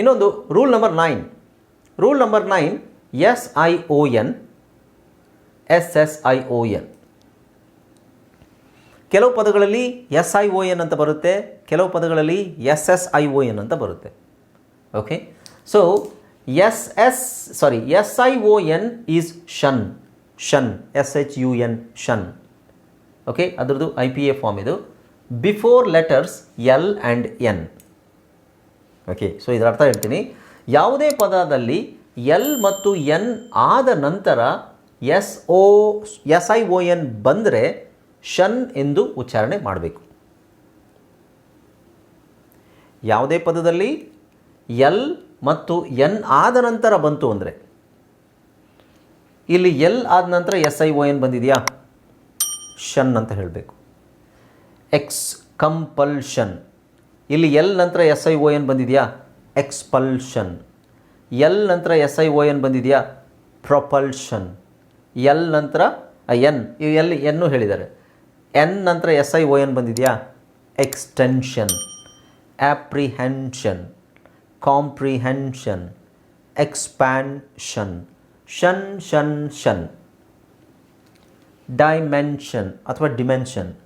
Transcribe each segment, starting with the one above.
ಇನ್ನೊಂದು rule number nine rule number nine S I O N S S I O N ಕೆಲವು ಪದಗಳಲ್ಲಿ S I O N ಅಂತ ಬರುತ್ತೆ, ಕೆಲವು ಪದಗಳಲ್ಲಿ S S I O N ಅಂತ ಬರುತ್ತೆ. Okay so S S sorry S I O N is shun shun S H U N shun okay ಅದರದ್ದು I P A form ಇದು. Before letters L and N okay so ಇದರ ಅರ್ಥ ಹೇಳ್ತೀನಿ. ಯಾವುದೇ ಪದದಲ್ಲಿ L ಮತ್ತು ಎನ್ ಆದ ನಂತರ S O S I O N ಬಂದರೆ ಶನ್ ಎಂದು ಉಚ್ಚಾರಣೆ ಮಾಡಬೇಕು. ಯಾವುದೇ ಪದದಲ್ಲಿ ಎಲ್ ಮತ್ತು ಎನ್ ಆದ ನಂತರ ಬಂತು ಅಂದರೆ, ಇಲ್ಲಿ ಎಲ್ ಆದ ನಂತರ ಎಸ್ ಐ ಒ ಎನ್ ಬಂದಿದೆಯಾ? ಶನ್ ಅಂತ ಹೇಳಬೇಕು. ಎಕ್ಸ್ ಕಂಪಲ್ಷನ್ ಇಲ್ಲಿ ಎಲ್ ನಂತರ ಎಸ್ ಐ ಓ ಎನ್ ಬಂದಿದೆಯಾ? ಎಕ್ಸ್ಪಲ್ಷನ್. ಎಲ್ ನಂತರ ಎಸ್ ಐ ಓ ಎನ್ ಬಂದಿದೆಯಾ? ಪ್ರೊಪಲ್ಷನ್. ಎಲ್ ನಂತರ ಎನ್ ಎಲ್ ಎನ್ನು ಹೇಳಿದ್ದಾರೆ. ಎನ್ ನಂತರ ಎಸ್ ಐ ಓ ಎನ್ ಬಂದಿದೆಯಾ? Extension. Apprehension. Comprehension. Expansion. Shun shun shun. Dimension ಅಥವಾ ಡಿಮೆನ್ಷನ್.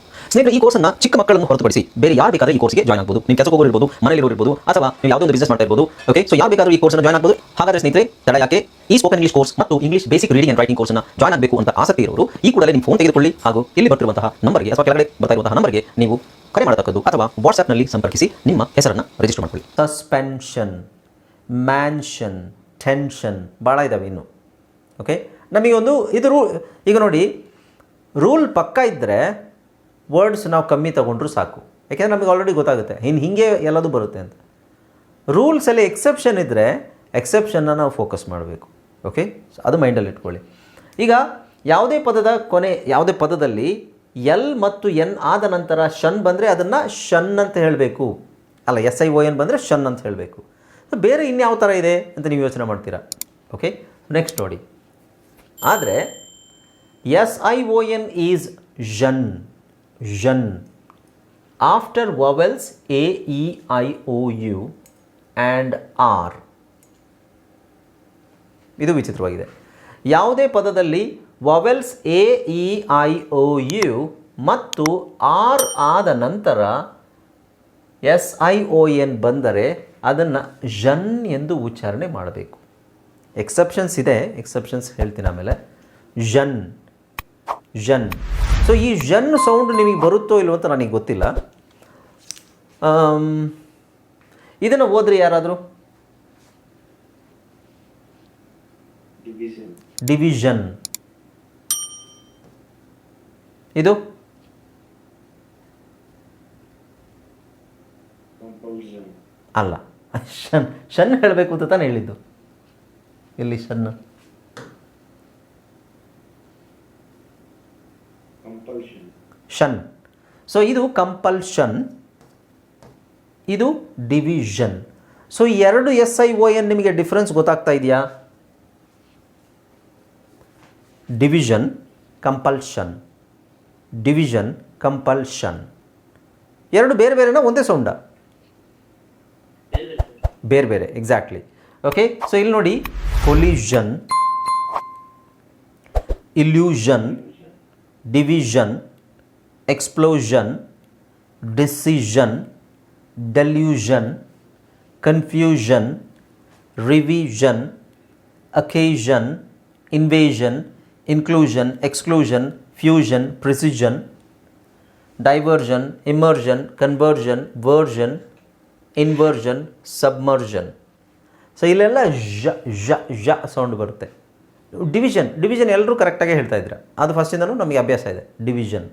ಸ್ನೇಹಿತರೆ, ಈ ಕೋರ್ಸನ್ನ ಚಿಕ್ಕ ಮಕ್ಕಳನ್ನು ಹೊರತುಪಡಿಸಿ ಬೇರೆ ಯಾರು ಬೇಕಾದ್ರೆ ಈ ಕೋರ್ಸ್ಗೆ ಜಾಯ್ನ್ ಆಗಬಹುದು ನೀವು ಕೆಲಸಕ್ಕೆ ಹೋಗಿರ್ಬೋದು ಮನೆಯಲ್ಲಿ ಇರ್ಬೋದು, ಅಥವಾ ನೀವು ಯಾವುದೋ ಒಂದು ಬಿಸ್ನೆಸ್ ಮಾಡ್ತಾ ಇರ್ಬೋದು ಓಕೆ ಸೊ ಯಾರು ಬೇಕಾದ್ರೂ ಈ ಕೋರ್ಸ್ನ ಜಾಯ್ನ್ ಆಗಬಹುದು ಹಾಗಾದ್ರೆ ಸ್ನೇಹಿತರೆ, ತಡ ಯಾಕೆ? ಈ ಸ್ಪೋಕನ್ ಇಂಗ್ಲಿಷ್ ಕೋರ್ಸ್ ಮತ್ತು English basic reading and writing ಕೋರ್ಸ್ನ ಜಾಯ್ನ್ ಆಗಬೇಕು ಅಂತ ಆಸಕ್ತಿ ಇರೋರು, ಈ ಕೂಡಲೇ ನಿಮ್ಮ ಫೋನ್ ತೆಗೆದುಕೊಳ್ಳಿ. ಹಾಗೂ ಇಲ್ಲಿ ಬರ್ತಿರುವಂತಹ ನಂಬರ್ಗೆ ಅಥವಾ ಕೆಳಗಡೆ ಬರ್ತಾ ಇರುವಂತಹ ನಂಬರ್ಗೆ ನೀವು ಕರೆ ಮಾಡತಕ್ಕದ್ದು ಅಥವಾ ವಾಟ್ಸ್ಆ್ಯಪ್ನಲ್ಲಿ ಸಂಪರ್ಕಿಸಿ, ನಿಮ್ಮ ಹೆಸರನ್ನು ರಿಜಿಸ್ಟರ್ ಮಾಡ್ಕೊಳ್ಳಿ. ಸಸ್ಪೆನ್ಷನ್ ಮ್ಯಾನ್ಷನ್ ಟೆನ್ಷನ್ ಭಾಳ ಇದ್ದಾವೆ ಇನ್ನು ಓಕೆ ನಮಗೆ ಒಂದು ಇದು ರೂ ಈಗ ನೋಡಿ ರೂಲ್ ಪಕ್ಕ ಇದ್ದರೆ ವರ್ಡ್ಸ್ ನಾವು ಕಮ್ಮಿ ತಗೊಂಡ್ರು ಸಾಕು. ಯಾಕೆಂದರೆ ನಮಗೆ ಆಲ್ರೆಡಿ ಗೊತ್ತಾಗುತ್ತೆ. ಇನ್ನು ಹೀಗೆ ಎಲ್ಲದು ಬರುತ್ತೆ ಅಂತ. ರೂಲ್ಸಲ್ಲಿ ಎಕ್ಸೆಪ್ಷನ್ ಇದ್ದರೆ ಎಕ್ಸೆಪ್ಷನ್ನ ನಾವು ಫೋಕಸ್ ಮಾಡಬೇಕು. ಓಕೆ ಅದು ಮೈಂಡಲ್ಲಿ ಇಟ್ಕೊಳ್ಳಿ. ಈಗ ಯಾವುದೇ ಪದದ ಕೊನೆ, ಯಾವುದೇ ಪದದಲ್ಲಿ ಎಲ್ ಮತ್ತು ಎನ್ ಆದ ನಂತರ ಶನ್ ಬಂದರೆ ಅದನ್ನು ಶನ್ ಅಂತ ಹೇಳಬೇಕು. ಅಲ್ಲ ಎಸ್ ಐ ಓ ಎನ್ ಬಂದರೆ ಶನ್ ಅಂತ ಹೇಳಬೇಕು. ಬೇರೆ ಇನ್ಯಾವ ಥರ ಇದೆ ಅಂತ ನೀವು ಯೋಚನೆ ಮಾಡ್ತೀರಾ? ಓಕೆ ನೆಕ್ಸ್ಟ್ ನೋಡಿ. ಆದರೆ S I O N is zhun zhun after vowels A E I O U and R ಇದು ವಿಚಿತ್ರವಾಗಿದೆ. ಯಾವುದೇ ಪದದಲ್ಲಿ vowels A E I O U ಮತ್ತು ಆರ್ ಆದ ನಂತರ ಎಸ್ ಐ ಒ ಎನ್ ಬಂದರೆ ಅದನ್ನು ಜನ್ ಎಂದು ಉಚ್ಚಾರಣೆ ಮಾಡಬೇಕು. ಎಕ್ಸೆಪ್ಷನ್ಸ್ ಇದೆ. ಎಕ್ಸೆಪ್ಷನ್ಸ್ ಹೇಳ್ತೀನಿ ಆಮೇಲೆ. ಜನ್ ಜನ್ ಸೊ ಈ ಜನ್ ಸೌಂಡ್ ನಿಮಗೆ ಬರುತ್ತೋ ಇಲ್ವೋ ಅಂತ ನನಗೆ ಗೊತ್ತಿಲ್ಲ. ಇದನ್ನು ಓದ್ರಿ ಯಾರಾದರೂ? ಡಿವಿಷನ್ ಇದು? ಅಲ್ಲ. ಶನ್ ಶನ್ ಹೇಳಬೇಕು ಅಂತ ತಾನೇ ಹೇಳಿದ್ದು. ಇಲ್ಲಿ ಶನ್ ಶನ್ ಸೊ ಇದು ಕಂಪಲ್ಷನ್ ಇದು ಡಿವಿಷನ್ ಸೊ ಎರಡು ಎಸ್ ಐ ಒ ಎನ್ ನಿಮಗೆ ಡಿಫ್ರೆನ್ಸ್ ಗೊತ್ತಾಗ್ತಾ ಇದೆಯಾ? ಡಿವಿಷನ್ ಕಂಪಲ್ಷನ್ ಡಿವಿಷನ್ ಕಂಪಲ್ಷನ್ ಎರಡು ಬೇರೆ ಬೇರೆನ ಒಂದೇ ಸೌಂಡ ಬೇರೆ ಬೇರೆ ಎಕ್ಸಾಕ್ಟ್ಲಿ ಓಕೆ ಸೊ ಇಲ್ಲಿ ನೋಡಿ pollution illusion division explosion decision delusion confusion revision occasion invasion inclusion exclusion fusion precision diversion immersion conversion version inversion submersion so ಇಲ್ಲೆಲ್ಲ ಝ ಝ ಝ ಸೌಂಡ್ ಬರುತ್ತೆ. ಡಿವಿಷನ್ ಡಿವಿಷನ್ ಎಲ್ಲರೂ ಕರೆಕ್ಟಾಗಿ ಹೇಳ್ತಾ ಇದ್ದೀರಾ? ಅದು ಫಸ್ಟಿಂದನೂ ನಮಗೆ ಅಭ್ಯಾಸ ಇದೆ. ಡಿವಿಷನ್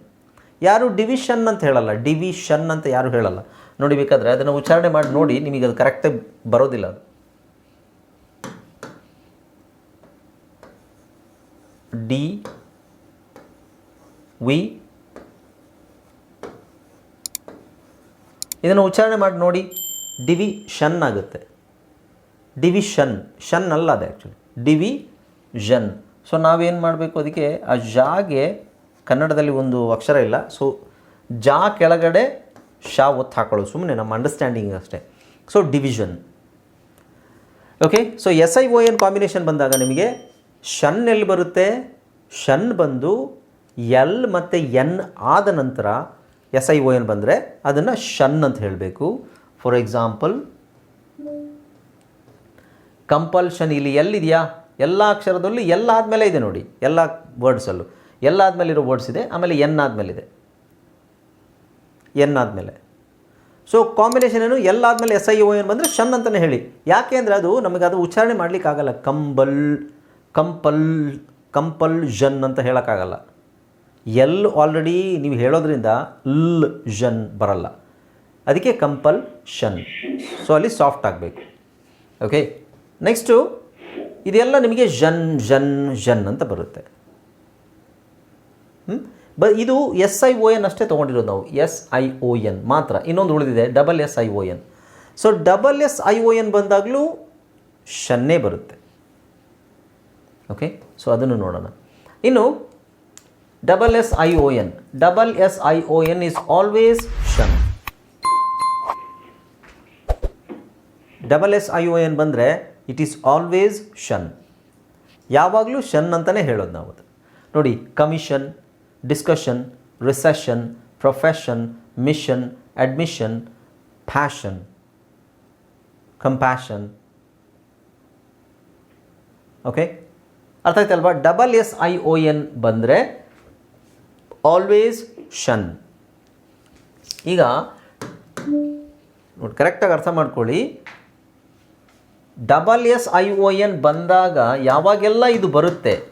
ಯಾರು ಡಿವಿಷನ್ ಅಂತ ಹೇಳಲ್ಲ ಡಿವಿಷನ್ ಅಂತ ಯಾರು ಹೇಳಲ್ಲ. ನೋಡಿ ಬೇಕಾದರೆ ಅದನ್ನು ಉಚ್ಚಾರಣೆ ಮಾಡಿ ನೋಡಿ ನಿಮಗೆ ಅದು ಕರೆಕ್ಟಾಗಿ ಬರೋದಿಲ್ಲ ಅದು. ಡಿ ವಿ ಇದನ್ನು ಉಚ್ಚಾರಣೆ ಮಾಡಿ ನೋಡಿ ಡಿವಿ ಶನ್ ಆಗುತ್ತೆ. ಡಿವಿ ಶನ್ ಶನ್ ಅಲ್ಲ ಅದು ಆ್ಯಕ್ಚುಲಿ ಡಿವಿ ಝನ್ ಸೊ ನಾವೇನು ಮಾಡಬೇಕು ಅದಕ್ಕೆ ಆ ಜಾಗೆ ಕನ್ನಡದಲ್ಲಿ ಒಂದು ಅಕ್ಷರ ಇಲ್ಲ. ಸೊ ಜಾ ಕೆಳಗಡೆ ಶಾ ಒತ್ತು ಹಾಕೊಳ್ಳೋದು. ಸುಮ್ಮನೆ ನಮ್ಮ ಅಂಡರ್ಸ್ಟ್ಯಾಂಡಿಂಗ್ ಅಷ್ಟೇ. So division okay so S I O N combination ಬಂದಾಗ ನಿಮಗೆ ಶನ್ ಎಲ್ಲಿ ಬರುತ್ತೆ? ಶನ್ ಬಂದು ಎಲ್ ಮತ್ತು ಎನ್ ಆದ ನಂತರ ಎಸ್ ಐ ಒ ಎನ್ ಬಂದರೆ ಅದನ್ನು ಶನ್ ಅಂತ ಹೇಳಬೇಕು. ಫಾರ್ ಎಕ್ಸಾಂಪಲ್ ಕಂಪಲ್ಷನ್ ಇಲ್ಲಿ ಎಲ್ಲಿದೆಯಾ? ಎಲ್ಲ ಅಕ್ಷರದಲ್ಲೂ ಎಲ್ಲ ಆದಮೇಲೆ ಇದೆ ನೋಡಿ. ಎಲ್ಲ ವರ್ಡ್ಸಲ್ಲೂ ಎಲ್ಲ ಆದಮೇಲೆ ಇರೋ ವರ್ಡ್ಸ್ ಇದೆ, ಆಮೇಲೆ ಎನ್ ಆದಮೇಲೆ ಇದೆ ಎನ್ ಆದಮೇಲೆ. ಸೊ ಕಾಂಬಿನೇಷನ್ ಏನು? ಎಲ್ಲ ಆದಮೇಲೆ ಎಸ್ ಐ ಓ ಏನು ಬಂದರೆ ಶನ್ ಅಂತಲೇ ಹೇಳಿ. ಯಾಕೆ ಅಂದರೆ ಅದು ನಮಗೆ ಅದು ಉಚ್ಚಾರಣೆ ಮಾಡಲಿಕ್ಕಾಗಲ್ಲ. ಕಂಬಲ್, ಕಂಪಲ್ ಕಂಪಲ್ ಜನ್ ಅಂತ ಹೇಳೋಕ್ಕಾಗಲ್ಲ. ಎಲ್ ಆಲ್ರೆಡಿ ನೀವು ಹೇಳೋದ್ರಿಂದ ಲ್ ಜನ್ ಬರಲ್ಲ. ಅದಕ್ಕೆ ಕಂಪಲ್ ಶನ್ ಸೊ ಅಲ್ಲಿ ಸಾಫ್ಟ್ ಆಗಬೇಕು. ಓಕೆ ನೆಕ್ಸ್ಟು ಇದೆಲ್ಲ ನಿಮಗೆ ಜನ್ ಜನ್ ಜನ್ ಅಂತ ಬರುತ್ತೆ? ಬ ಇದು ಎಸ್ ಐ ಓ ಎನ್ ಅಷ್ಟೇ ತೊಗೊಂಡಿರೋದು ನಾವು. ಎಸ್ ಐ ಒ ಎನ್ ಮಾತ್ರ. ಇನ್ನೊಂದು ಉಳಿದಿದೆ. Double S I O N so double S I O N ಬಂದಾಗಲೂ ಶನ್ನೇ ಬರುತ್ತೆ. ಓಕೆ ಸೊ ಅದನ್ನು ನೋಡೋಣ. ಇನ್ನು double S I O N double S I O N is always shun. Double S I O N ಬಂದರೆ it is always shun. ಯಾವಾಗಲೂ shun ಅಂತಲೇ ಹೇಳೋದು ನಾವು ನೋಡಿ commission discussion recession profession mission admission, passion, compassion okay ಅರ್ಥ ಆಯ್ತಲ್ವಾ double S I O N ಬಂದರೆ always ಷನ್ ಈಗ ನೋಡಿ ಕರೆಕ್ಟಾಗಿ ಅರ್ಥ ಮಾಡ್ಕೊಳ್ಳಿ. Double S I O N ಬಂದಾಗ ಯಾವಾಗೆಲ್ಲ ಇದು ಬರುತ್ತೆ?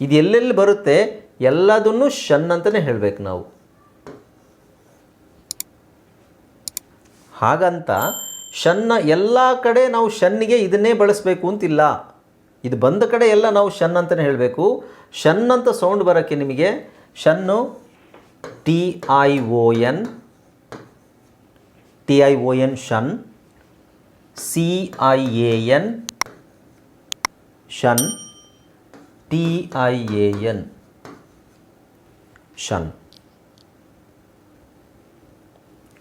ಇದು ಎಲ್ಲೆಲ್ಲಿ ಬರುತ್ತೆ? ಎಲ್ಲದನ್ನು ಶನ್ ಅಂತಲೇ ಹೇಳಬೇಕು ನಾವು. ಹಾಗಂತ ಶನ್ನ ಎಲ್ಲ ಕಡೆ ನಾವು ಶನ್ನಿಗೆ ಇದನ್ನೇ ಬಳಸಬೇಕು ಅಂತಿಲ್ಲ. ಇದು ಬಂದ ಕಡೆ ಎಲ್ಲ ನಾವು ಶನ್ ಅಂತಲೇ ಹೇಳಬೇಕು. ಶನ್ ಅಂತ ಸೌಂಡ್ ಬರೋಕ್ಕೆ ನಿಮಗೆ ಶನ್ನು T I O N, T I O N shun C I A N shun T I A N. Shun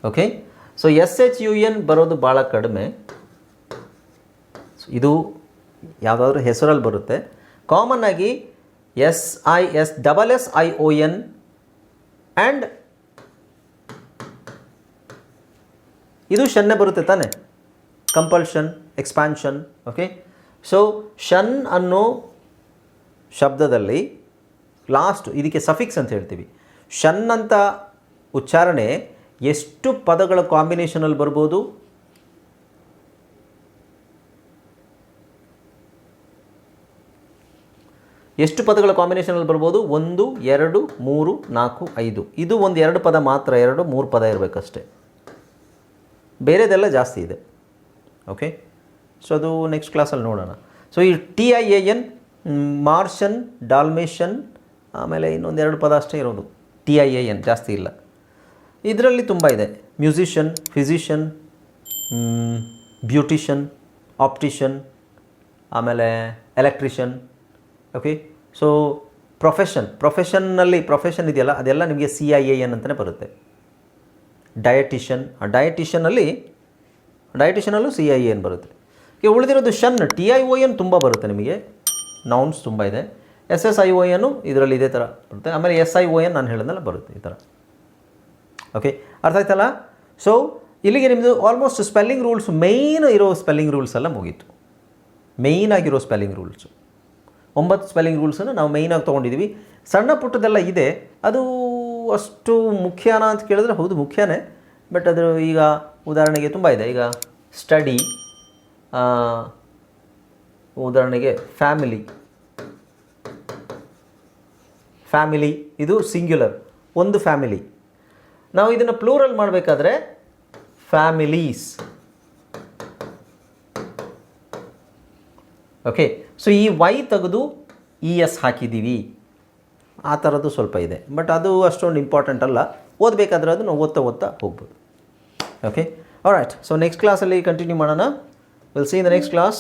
okay so S H U N ಬರೋದು ಭಾಳ ಕಡಿಮೆ. ಇದು ಯಾವುದಾದ್ರೂ ಹೆಸರಲ್ಲಿ ಬರುತ್ತೆ. ಕಾಮನ್ ಆಗಿ S I S double S I O N and ಇದು ಶನ್ನೇ ಬರುತ್ತೆ ತಾನೆ. Compulsion expansion okay so shun ಅನ್ನೋ ಶಬ್ದದಲ್ಲಿ ಲಾಸ್ಟ್ ಇದಕ್ಕೆ ಸಫಿಕ್ಸ್ ಅಂತ ಹೇಳ್ತೀವಿ. ಶನ್ ಅಂತ ಉಚ್ಚಾರಣೆ ಎಷ್ಟು ಪದಗಳ ಕಾಂಬಿನೇಷನಲ್ಲಿ ಬರ್ಬೋದು? ಎಷ್ಟು ಪದಗಳ ಕಾಂಬಿನೇಷನಲ್ಲಿ ಬರ್ಬೋದು? ಒಂದು, ಎರಡು, ಮೂರು, ನಾಲ್ಕು, ಐದು. ಇದು ಒಂದು ಎರಡು ಪದ ಮಾತ್ರ, ಎರಡು, ಮೂರು ಪದ ಇರಬೇಕಷ್ಟೆ. ಬೇರೆದೆಲ್ಲ ಜಾಸ್ತಿ ಇದೆ. ಓಕೆ ಸೊ ಅದು ನೆಕ್ಸ್ಟ್ ಕ್ಲಾಸಲ್ಲಿ ನೋಡೋಣ. ಸೊ ಈ T I A N Martian Dalmatian ಆಮೇಲೆ ಇನ್ನೊಂದು ಎರಡು ಪದ ಅಷ್ಟೇ ಇರೋದು. ಟಿ ಐ ಎ ಎನ್ ಜಾಸ್ತಿ ಇಲ್ಲ. ಇದರಲ್ಲಿ ತುಂಬ ಇದೆ. ಮ್ಯೂಸಿಷಿಯನ್ ಫಿಸಿಷಿಯನ್ ಬ್ಯೂಟಿಷನ್ ಆಪ್ಟಿಷನ್ ಆಮೇಲೆ ಎಲೆಕ್ಟ್ರಿಷಿಯನ್ ಓಕೆ ಸೊ ಪ್ರೊಫೆಷನ್ ಪ್ರೊಫೆಷನ್ನಲ್ಲಿ ಪ್ರೊಫೆಷನ್ ಇದೆಯಲ್ಲ, ಅದೆಲ್ಲ ನಿಮಗೆ ಸಿ ಐ ಎ ಎನ್ ಅಂತಲೇ ಬರುತ್ತೆ. ಡಯಟಿಷನ್ ಆ ಡಯಟಿಷನಲ್ಲೂ ಸಿ ಐ ಎನ್ ಬರುತ್ತೆ. ಈಗ ಉಳಿದಿರೋದು shun T I O N ತುಂಬ ಬರುತ್ತೆ ನಿಮಗೆ? ನೌನ್ಸ್ ತುಂಬ ಇದೆ. ಎಸ್ ಎಸ್ ಐ ಓ ಎನ್ನು ಇದರಲ್ಲಿ ಇದೇ ಥರ ಬರುತ್ತೆ. ಆಮೇಲೆ ಎಸ್ ಐ ಓ ಎನ್ ನಾನು ಹೇಳಿದ್ನಲ್ಲ ಬರುತ್ತೆ ಈ ಥರ. ಓಕೆ ಅರ್ಥ ಆಯ್ತಲ್ಲ? ಸೊ ಇಲ್ಲಿಗೆ ನಿಮ್ಮದು ಆಲ್ಮೋಸ್ಟ್ ಸ್ಪೆಲ್ಲಿಂಗ್ ರೂಲ್ಸ್ ಮೇಯ್ನ್ ಇರೋ ಸ್ಪೆಲ್ಲಿಂಗ್ ರೂಲ್ಸ್ ಎಲ್ಲ ಮುಗೀತು. ಮೇಯ್ನ್ ಆಗಿರೋ ಸ್ಪೆಲ್ಲಿಂಗ್ ರೂಲ್ಸು ಒಂಬತ್ತು ಸ್ಪೆಲ್ಲಿಂಗ್ ರೂಲ್ಸನ್ನು ನಾವು ಮೇಯ್ನಾಗಿ ತೊಗೊಂಡಿದ್ದೀವಿ ಸಣ್ಣ ಪುಟ್ಟದೆಲ್ಲ ಇದೆ. ಅದು ಅಷ್ಟು ಮುಖ್ಯನ ಅಂತ ಕೇಳಿದ್ರೆ ಹೌದು, ಮುಖ್ಯನೇ. ಬಟ್ ಅದು ಈಗ ಉದಾಹರಣೆಗೆ ತುಂಬ ಇದೆ. ಈಗ ಸ್ಟಡಿ ಉದಾಹರಣೆಗೆ ಫ್ಯಾಮಿಲಿ ಫ್ಯಾಮಿಲಿ, ಇದು ಸಿಂಗ್ಯುಲರ್, ಒಂದು ಫ್ಯಾಮಿಲಿ. ನಾವು ಇದನ್ನು ಪ್ಲೂರಲ್ ಮಾಡಬೇಕಾದ್ರೆ ಫ್ಯಾಮಿಲೀಸ್. ಓಕೆ ಸೊ ಈ ವೈ ತೆಗೆದು ಇ ಎಸ್ ಹಾಕಿದ್ದೀವಿ. ಆ ಥರದ್ದು ಸ್ವಲ್ಪ ಇದೆ ಬಟ್ ಅದು ಅಷ್ಟೊಂದು ಇಂಪಾರ್ಟೆಂಟ್ ಅಲ್ಲ. ಓದಬೇಕಾದ್ರೆ ಅದನ್ನು ಓದ್ತಾ ಓದ್ತಾ ಹೋಗ್ಬೋದು. ಓಕೆ ರೈಟ್ ಸೊ ನೆಕ್ಸ್ಟ್ ಕ್ಲಾಸಲ್ಲಿ ಕಂಟಿನ್ಯೂ ಮಾಡೋಣ. Will see in the next class